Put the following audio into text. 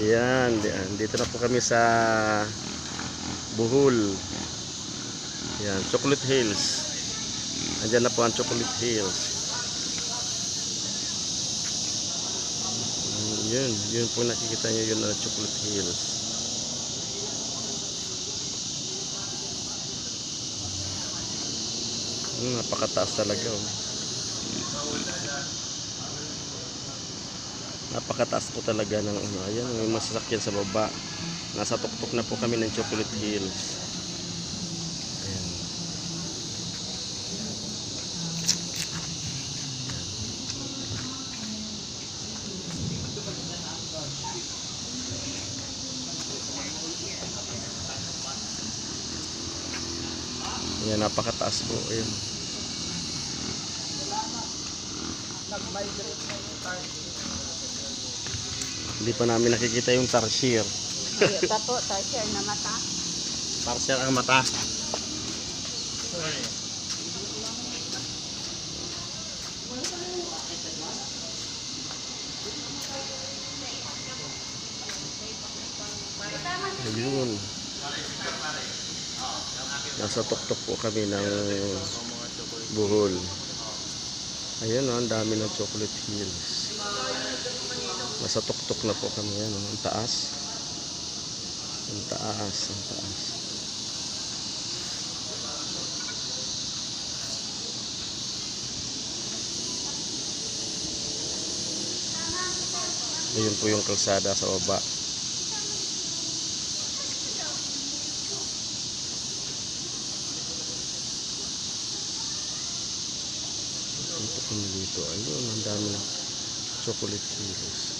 Yan. Dito na po kami sa Bohol. Yan, Chocolate Hills. Andiyan na po ang Chocolate Hills. Yun, yun po nakikita nyo yun ang Chocolate Hills. Mm, napakataas talaga oh. Napakataas po talaga ng ano. Ayan, may masasakyan sa baba. Nasa tuktok na po kami ng Chocolate Hills. Ayan. Ayan, napakataas po. Ayan. Hindi pa namin nakikita yung tarsier. Hindi pa po, tayo na mata. Tarsier ang mata. Ayun. Nasa tuktok po kami ng buhol. Ayun oh, ang dami ng chocolate hills. Nasa tuktok na po kami. Yan, ang taas. Ang taas, ang taas. Ayun po yung kalsada sa baba. Dito. Ayun, ang dami ng chocolate hills.